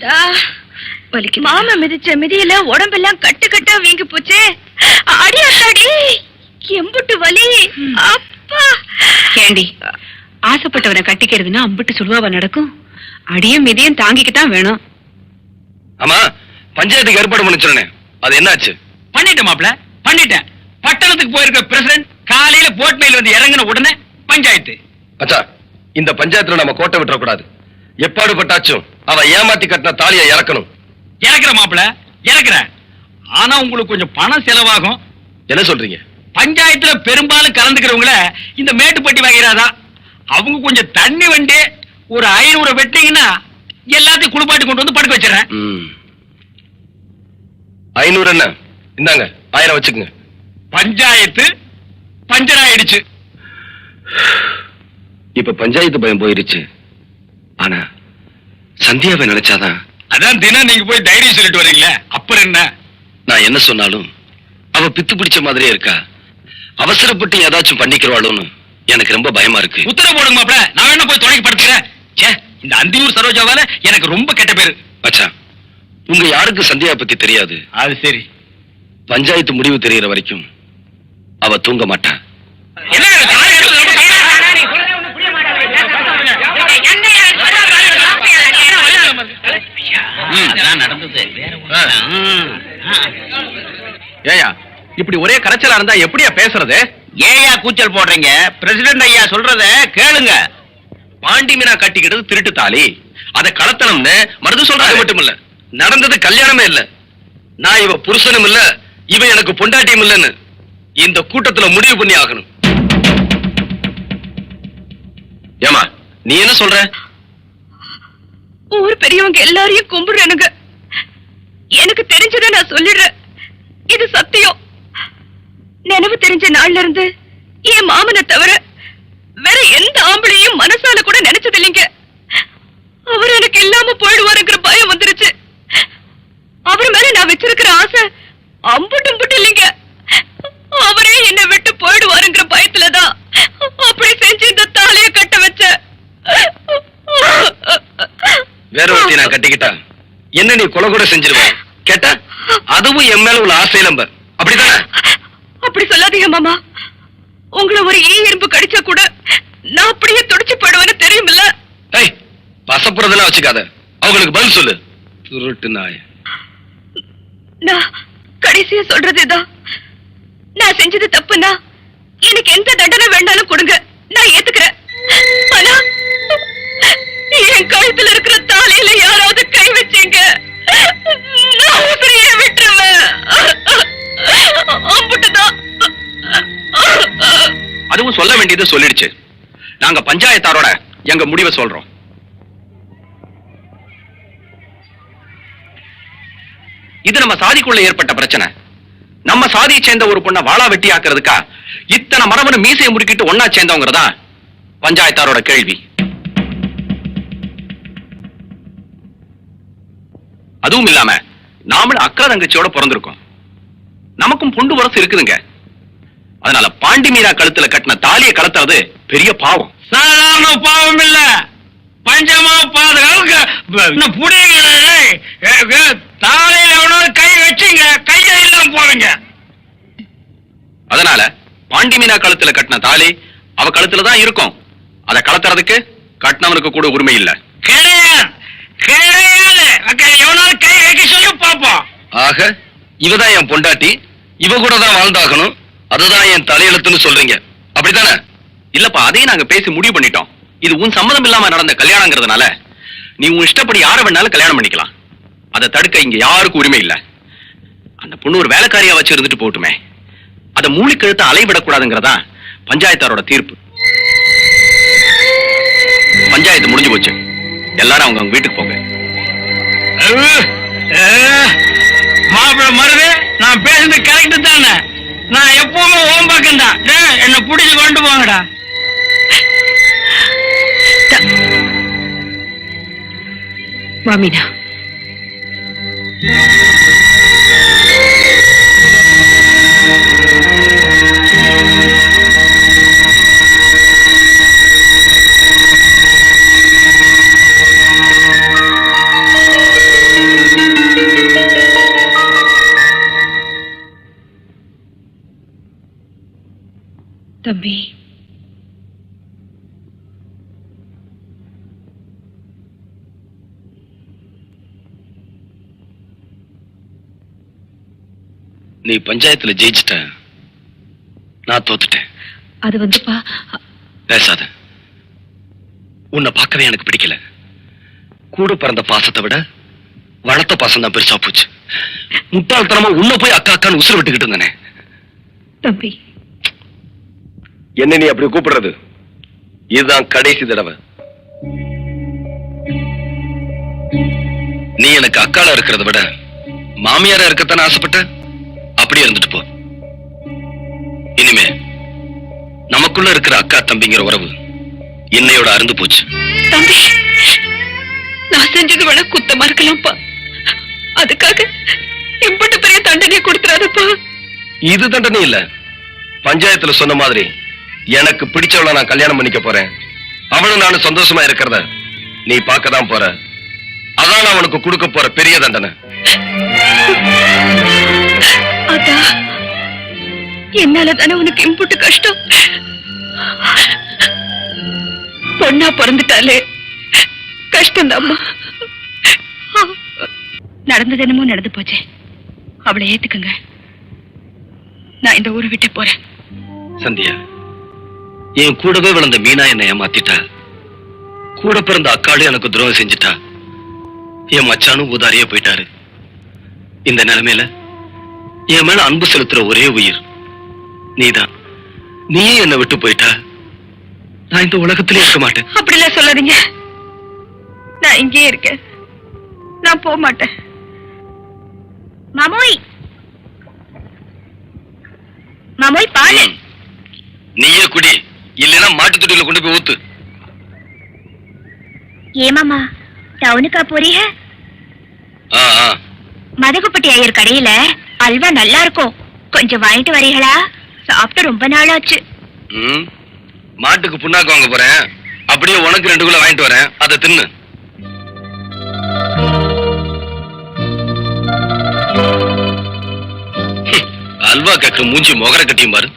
அடடா மாமா மிதிச்ச மிதியில உடம்பெல்லாம் கட்டு கட்டா வீங்கி போச்சே. அடி அத்தாடி எம்புட்டு வலி. அப்பா. ஏண்டி ஆசைப்பட்டவனை கட்டிக்கிறதுன்னா அம்பிட்டு சுழுவாவா நடக்கும்? அடியும் மிதியும் தாங்கிக்கத்தான் வேணும். ஆமா பஞ்சாயத்துக்கு ஏற்பாடு பண்ண சொன்னேன். அது என்னாச்சு? பண்ணிட்டேன் மாப்ள பண்ணிட்டேன். பட்டணத்துக்கு போயிருக்க பிரசிடண்ட் காலையில போட்மையில் வந்து இறங்கின உடனே பஞ்சாயத்து. அச்சா இந்த பஞ்சாயத்துல நம்ம கோட்டை விட்டுறக்கூடாது. எப்பாடு பட்டாச்சும் அவ ஏமாத்தி கட்டின தாலியை இறக்கணும். இறக்குற மாப்ள இறக்குறேன் ஆனா உங்களுக்கு கொஞ்சம் பணம் செலவாகும். என்ன சொல்றீங்க? பஞ்சாயத்துல பெரும்பாலும் கலந்துக்கிறவங்கள இந்த மேட்டுப்பட்டி வகைராதான் அவங்க கொஞ்சம் தண்ணி வண்டி ஒரு ஐநூறு வெட்டிங்கன்னா எல்லாத்தையும் குளிப்பாட்டி கொண்டு வந்து படுக்க வச்சிடறேன். ஐநூறு என்ன? இந்தாங்க ஆயிரம் வச்சுக்கோங்க. பஞ்சாயத்து பஞ்சர் ஆயிடுச்சு. இப்ப பஞ்சாயத்து பயம் போயிருச்சு ஆனா சந்தியாவை நினைச்சாதான். அதான் தினம் நீங்க போய் தைரியம் சொல்லிட்டு வரீங்களே அப்புறம் என்ன? நான் என்ன சொன்னாலும் அவ பித்து பிடிச்ச மாதிரியே இருக்கா? அவசரப்பட்டு ஏதாச்சும் பண்ணிக்கிறவாளோன்னு எனக்கு ரொம்ப பயமா இருக்கு. உத்தரவு போடுங்க மாப்ள நான் வேணா போய் துணைக்கு படுத்துறேன் ச்சே இந்த அந்தியூர் சரோஜாவால எனக்கு ரொம்ப கெட்ட பேரு. மச்சான் உங்க யாருக்கு சந்தியா பத்தி தெரியாது? அது சரி. பஞ்சாயத்து முடிவு தெரியற வரைக்கும் அவ தூங்க மாட்டா. என்ன தாலி எடுத்து ரொம்ப கையில- ஏயா இப்படி ஒரே கரைச்சலா இருந்தா எப்படியா பேசுறது? ஏயா கூச்சல் போடுறீங்க? பிரசிடண்ட் ஐயா சொல்றத கேளுங்க. பாண்டி மீனா கட்டிக்கிட்டது திருட்டு தாலி. அத கலத்தனம்னு மருது சொல்றது மட்டும் இல்ல. நடந்தது கல்யாணமே இல்ல. நான் இவ புருஷனும் இல்ல. இவ எனக்கு பொண்டாட்டியும் இல்லன்னு இந்த கூட்டத்துல முடிவு பண்ணி ஆகணும். ஏமா நீ என்ன சொல்ற? ஊர் பெரியவங்க எல்லாரையும் கும்பிடுறேனுங்க. எனக்கு தெரிஞ்சதை நான் சொல்லிடுறேன். இது சத்தியம். நினைவு தெரிஞ்ச நாள்ல இருந்து என் மாமனை தவிர வேற எந்த ஆம்பளையும் மனசால கூட நினைச்சது இல்லைங்க அவர் எனக்கு இல்லாம போயிடுவார் பயம் வந்துருச்சு அவர் மேல நான் வச்சிருக்கிற ஆசை அம்புட்டு அம்புட்டு இல்லைங்க அவரே என்னை விட்டு போயிடுவாருங்கிற பயத்துலதான் அப்படி செஞ்சு இந்த தாலிய கட்ட வச்ச வேற ஒருத்தி நான் கட்டிக்கிட்டா என்ன நீ கொலை கூட செஞ்சிருவ? கேட்டா அதுவும் என் மேல உள்ள ஆசை நம்ப. அப்படிதானே அப்படி சொல்லாதீங்க மாமா. உங்களை ஒரு ஈ எறும்பு கடிச்சா கூட நான் அப்படியே துடிச்சு போயிடுவேன்னு தெரியுமில்ல? ஏய் பசப்புறதெல்லாம் வச்சுக்காத. அவங்களுக்கு பதில் சொல்லு. திருட்டு நாய். நான் கடைசியா சொல்றது இதான். நான் செஞ்சது தப்புன்னா எனக்கு எந்த தண்டனை வேண்டாலும் கொடுங்க. நான் ஏத்துக்கிறேன். ஆனா என் கழுத்துல வச்சீங்க. நான் விட்டுருவேன். அம்புட்டுதான். அதுவும் சொல்ல வேண்டியது சொல்லிடுச்சு. நாங்க பஞ்சாயத்தாரோட எங்க முடிவை சொல்றோம். இது நம்ம சாதிக்குள்ள ஏற்பட்ட பிரச்சனை. நம்ம சாதியை சேர்ந்த ஒரு பொண்ணை வாளா வெட்டி ஆக்குறதுக்கா இத்தனை மரபணு மீசையை முறுக்கிட்டு ஒன்னா சேர்ந்தவங்கிறதா பஞ்சாயத்தாரோட கேள்வி. அதுவும் இல்லாம நாமளும் அக்கா தங்கச்சியோட பிறந்திருக்கோம். நமக்கும் பொண்டு வரசு இருக்குதுங்க. அதனால பாண்டி மீரா கழுத்துல கட்டின தாலியை கலத்துறது பெரிய பாவம். சாதாரண பாவம் இல்ல. பஞ்சமா பாதுகாக்க புடிங்க தாலையில எவனாவது கை வச்சீங்க கைய இல்லாம போவீங்க. அதனால பாண்டி மீனா கழுத்துல கட்டின தாலி அவ கழுத்துல தான் இருக்கும். அதை கலத்துறதுக்கு கட்டினவனுக்கு கூட உரிமை இல்ல. கிடையாது. ஆக இவதான் என் பொண்டாட்டி. இவ கூட தான் வாழ்ந்தாகணும். அதுதான் என் தலையெழுத்துன்னு சொல்றீங்க. அப்படித்தானே? இல்லப்பா அதையும் நாங்க பேசி முடிவு பண்ணிட்டோம். இது உன் சம்மதம் இல்லாம நடந்த கல்யாணங்கிறதுனால நீ உன் இஷ்டப்படி யாரை வேணாலும் கல்யாணம் பண்ணிக்கலாம். அதை தடுக்க இங்க யாருக்கும் உரிமை இல்ல. அந்த பொண்ணு ஒரு வேலைக்காரியா வச்சு இருந்துட்டு போட்டுமே. அதை மூலிக்கழுத்தை அலைவிடக்கூடாதுங்கிறதா பஞ்சாயத்தாரோட தீர்ப்பு. பஞ்சாயத்து முடிஞ்சு போச்சு. எல்லாரும் அவங்க அவங்க வீட்டுக்கு போங்க. மாப்பிள்ள மருது நான் பேசுறது கரெக்ட் தானே? நான் எப்பவுமே ஓம் பக்கம் தான் என்ன புடிச்சு கொண்டு போங்கடா. வாமினா தம்பி. நீ பஞ்சாயத்துல ஜெயிச்சிட்ட நான் தோத்துட்டேன். அது வந்துப்பா. பேசாத. உன்னை பார்க்கவே எனக்கு பிடிக்கல. கூட பிறந்த பாசத்தை விட வளர்த்த பாசம் தான் பெருசா போச்சு. முட்டாள்தனமா உன்னை போய் அக்கா அக்கான்னு உசுறு விட்டுக்கிட்டு இருந்தனே. தம்பி. என்ன நீ அப்படி கூப்பிடுறது? இதுதான் கடைசி தடவை. நீ எனக்கு அக்கால இருக்கிறத விட மாமியாரா இருக்கத்தானே ஆசைப்பட்ட? அப்படியே இருந்துட்டு போ. இனிமே நமக்குள்ள இருக்கிற அக்கா தம்பிங்கிற உறவு என்னையோட அருந்து போச்சு. தம்பி நான் செஞ்சது வேணா குத்தமா இருக்கலாம்ப்பா. அதுக்காக இம்பட்டு பெரிய தண்டனை கொடுத்துறாதப்பா. இது தண்டனை இல்ல. பஞ்சாயத்துல சொன்ன மாதிரி எனக்கு பிடிச்சவள நான் கல்யாணம் பண்ணிக்க போறேன். அவனும் நானும் சந்தோஷமா இருக்கிறத நீ பார்க்க தான் போற. அதான் நான் உனக்கு கொடுக்க போற பெரிய தண்டனை. என்னால தானே உனக்கு இம்புட்டு கஷ்டம்? பொண்ணா பிறந்துட்டாலே கஷ்டம் நடந்தது என்னமோ நடந்து போச்சு. அவளை ஏத்துக்குங்க. நான் இந்த ஊரை விட்டு போறேன். சந்தியா என் கூடவே வளர்ந்த மீனா என்னை ஏமாத்திட்டா. கூட பிறந்த அக்காளும் எனக்கு துரோகம் செஞ்சுட்டா. என் மச்சானும் உதாரியா போயிட்டாரு. இந்த நிலைமையில என் மேல அன்பு செலுத்துற ஒரே உயிர் நீதான். நீயே என்னை விட்டு போயிட்டா. நான் இந்த உலகத்திலே இருக்க மாட்டேன். அப்படிலாம் சொல்லாதீங்க. நான் இங்கேயே இருக்கேன். நான் போக மாட்டேன். மாமோய். மாமோய் பாலு. நீயே குடி. இல்லைன்னா மாட்டு தொட்டியில கொண்டு போய் ஊத்து. ஏமாமா டவுனுக்கா போறீங்க? மதகுப்பட்டி ஐயர் கடையில அல்வா நல்லா இருக்கும் கொஞ்சம் வாங்கிட்டு வரீங்களா? சாப்பிட்டு ரொம்ப நாள் ஆச்சு மாட்டுக்கு புண்ணாக்கு வாங்க போறேன். அப்படியே உனக்கு ரெண்டு கிலோ வாங்கிட்டு வரேன். அதை தின்னு. அல்வா கேக்குற மூஞ்சி முகர கட்டியும் பாரு.